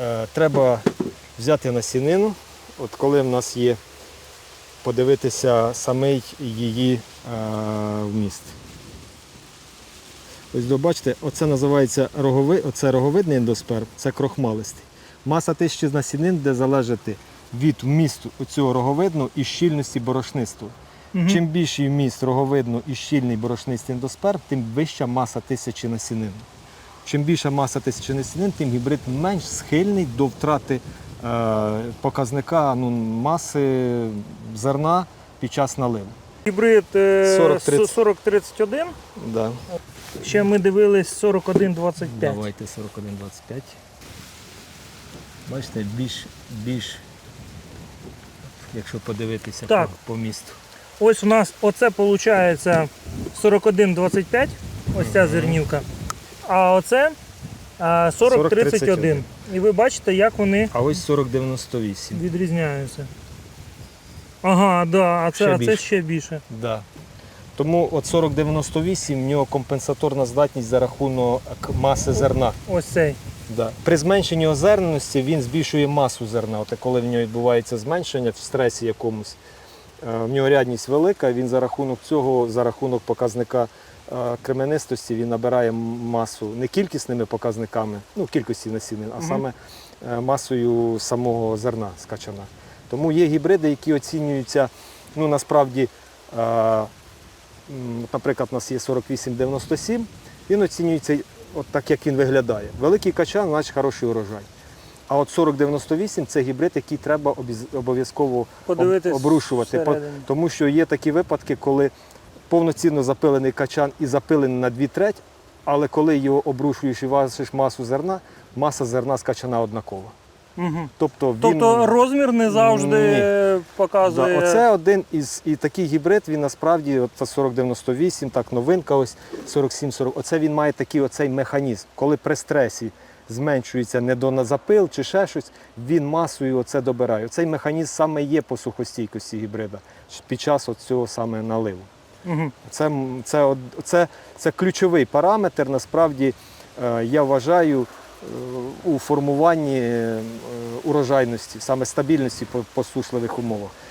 Е, треба взяти насінину, от коли в нас є, подивитися самий її е, вміст. Ось бачите, оце називається рогови, оце роговидний ендосперм, це крохмалистий. Маса тисячі насінин, де залежати від вмісту цього роговидного і щільності борошнисту. Мгм. Чим більший вміст роговидно і щільний борошнистий ендосперм, тим вища маса тисячі насінин. Чим більша маса тисячі насінин, тим гібрид менш схильний до втрати е, показника ну, маси зерна під час наливу. Гібрид е, 40-30. 4031. Да. Ще ми дивились 4125. Давайте 41,25. Бачите, більш, більш, якщо подивитися Так. по, по місту. Ось у нас оце виходить 4125, ось ця зернівка. А оце 4031. І ви бачите, як вони А ось 4098. відрізняються. Ага, да, а це, Ще а це більше. ще більше. Да. Тому от 4098 в нього компенсаторна здатність за рахунок маси зерна. Ось цей. Да. При зменшенні озерненості він збільшує масу зерна. От коли в нього відбувається зменшення в стресі якомусь, в нього рядність велика, він за рахунок цього, за рахунок показника е, кременистості, він набирає масу не кількісними показниками, ну кількості насінин, а саме е, масою самого зерна скачана. Тому є гібриди, які оцінюються, ну насправді, е, наприклад, у нас є 4897, він оцінюється от так, як він виглядає. Великий качан, значить хороший урожай. А от 4098 це гібрид, який треба обов'язково обрушувати. Всередині. Тому що є такі випадки, коли повноцінно запилений качан і запилений на 2 треть, але коли його обрушуєш і важиш масу зерна, маса зерна з качана однакова. Угу. Тобто, він, Тобто розмір не завжди Ні. показує. Да, оце один із і такий гібрид, він насправді от це 4098, так новинка, ось 4740. Оце він має такий оцей механізм. Коли при стресі зменшується недоназапил чи ще щось, він масою оце добирає. Цей механізм саме є по сухостійкості гібрида під час цього саме наливу. Угу. Це, це, це, це ключовий параметр, насправді, е, я вважаю, е, у формуванні е, урожайності, саме стабільності по посушливих умовах.